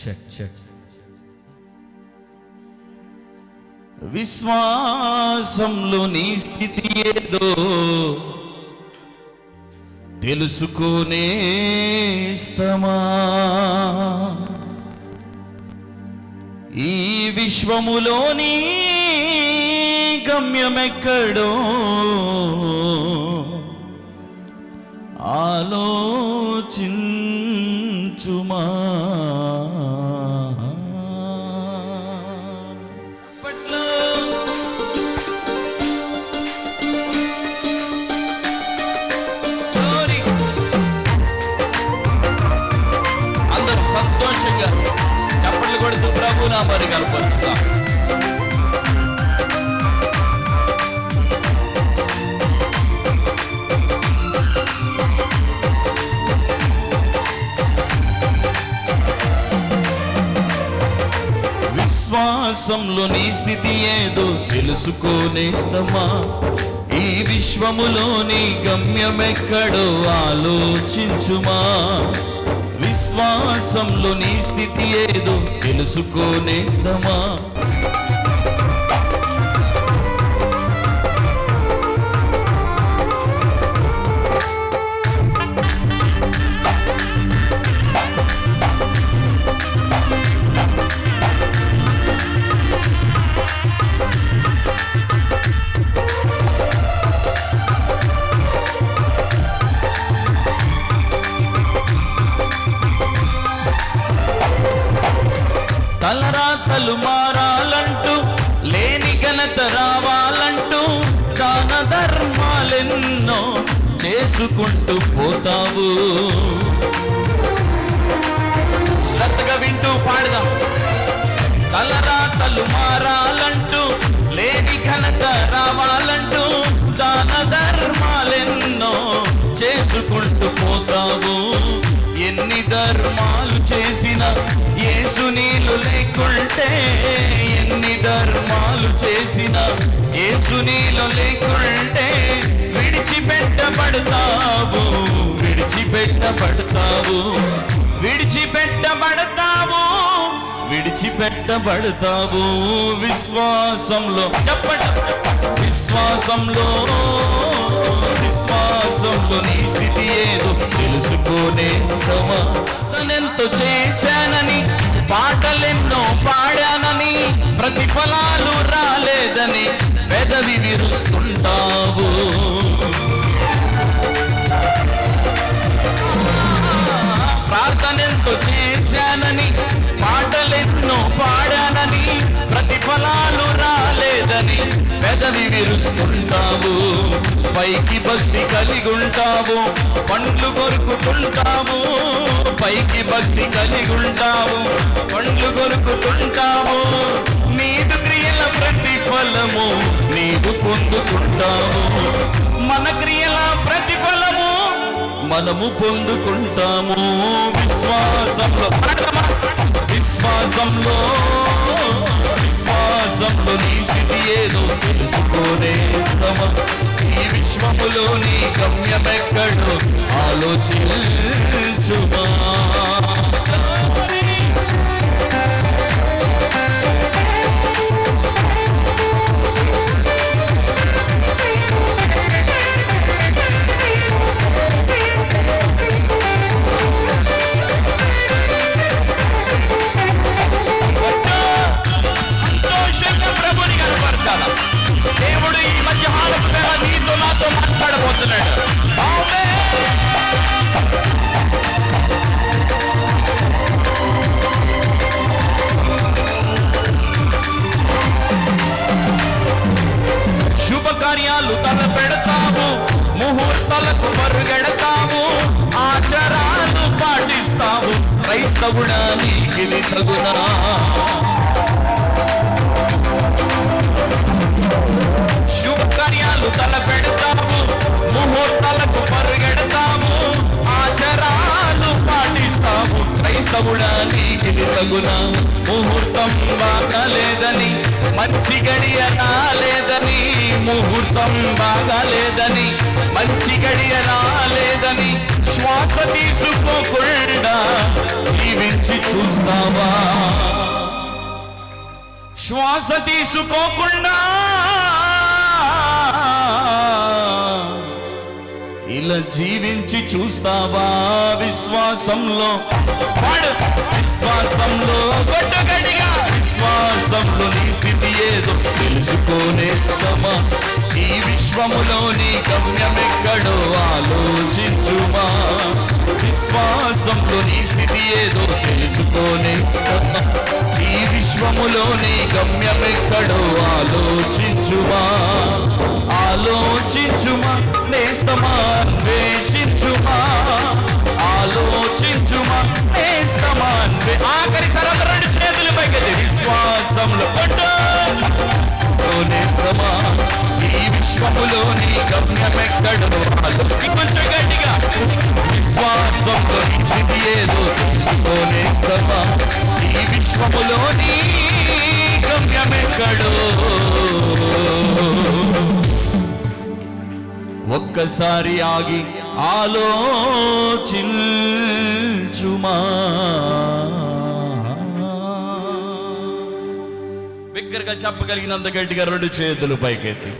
Check check విశ్వాసంలో నీ స్థితి ఏదో తెలుసుకోనేస్తమా ఈ విశ్వములోని గమ్యమెక్కడో కొడుతూ ప్రభు విశ్వాసంలో నీ స్థితి ఏదో తెలుసుకోనేస్తమా ఈ విశ్వములోని గమ్యమెక్కడో ఆలోచించుమా? విశ్వాసంలో నీ స్థితి ఏదో తెలుసుకోనేస్తమా తలరాతలు మారాలంటూ లేని ఘనత రావాలంటూ దాన ధర్మాలెన్నో చేసుకుంటూ పోతావు. శ్రద్ధగా వింటూ పాడదాం. చేసిన యేసు నీళ్ళు లేకుంటే విడిచిపెట్టబడతావు విడిచిపెట్టబడతావు విడిచిపెట్టబడతావు విడిచిపెట్టబడతావు విశ్వాసంలో. చెప్పడం విశ్వాసంలో విశ్వాసంలో నీ స్థితి ఏదో తెలుసుకోనేస్తావా తనెంతో చేశానని పాటలెన్నో పా విరుస్తుంటావు ప్రార్థనెంతో చేశానని పాటలెన్నో పాడానని ప్రతిఫలాలు రాలేదని పెదవి విరుస్తుంటావు పైకి భక్తి కలిగి ఉంటావు పండ్లు కొరుకుతుంటావు. పైకి భక్తి కలిగి ఉంటావు పండ్లు కొరుకుతుంటావు. ప్రతిఫలము నీవు పొందుకుంటావు మన క్రియల ప్రతిఫలము మనము పొందుకుంటాము విశ్వాసంలో? విశ్వాసంలో విశ్వాసంలో నీ స్థితి శుభకార్యాలు తల పెడతాము ముహూర్తాలకు పరుగెడతాము ఆచరాలు పాటిస్తాము. క్రైస్తవుడా నీకి తగునా శుభకార్యాలు తల పెడతాము ముహూర్తాలకు పరుగెడతాము ఆచారాలు పాటిస్తాము. క్రైస్తవుడా నీకి తగున ముహూర్తం బాగాలేదని మంచి గడియ రాలేదని ముహూర్తం బాగాలేదని మంచి గడియ రాలేదని శ్వాస తీసుకోకుండా జీవించి చూస్తావా? శ్వాస తీసుకోకుండా ఇలా జీవించి చూస్తావా విశ్వాసంలో? పాడు విశ్వాసంలో గొడ్డగడిగా విశ్వాసంలో నీ స్థితి ఏదో తెలుసుకోనేస్తామా ఈ విశ్వములో నీ గమ్యమెక్కడో ఆలోచించుమా. విశ్వాసంలో నీ స్థితి ఏదో తెలుసుకోనేస్తామా ఈ విశ్వములో నీ గమ్యమెక్కడో ఆలోచి నేస్తమా? ద్వేషించుమా? ఆలోచించుమా? నేస్తమా? అన్వే ఆఖరి సరళ రెండు చేతులు పైకెత్తి విశ్వాసంలో కొట్టు. నేస్తమా? ఈ విశ్వములోని గమ్యమెక్కడో ఆలోచి కొంచెం గట్టిగా. విశ్వాసంలో స్థితి ఏదో తెలుసుకోనేస్తమా ఈ విశ్వములోని గమ్యమెక్కడో ఒక్కసారి ఆగి ఆలోచించుమా. బిగ్గరగా చెప్పగలిగినంత గట్టిగా రెండు చేతులు పైకెత్తి.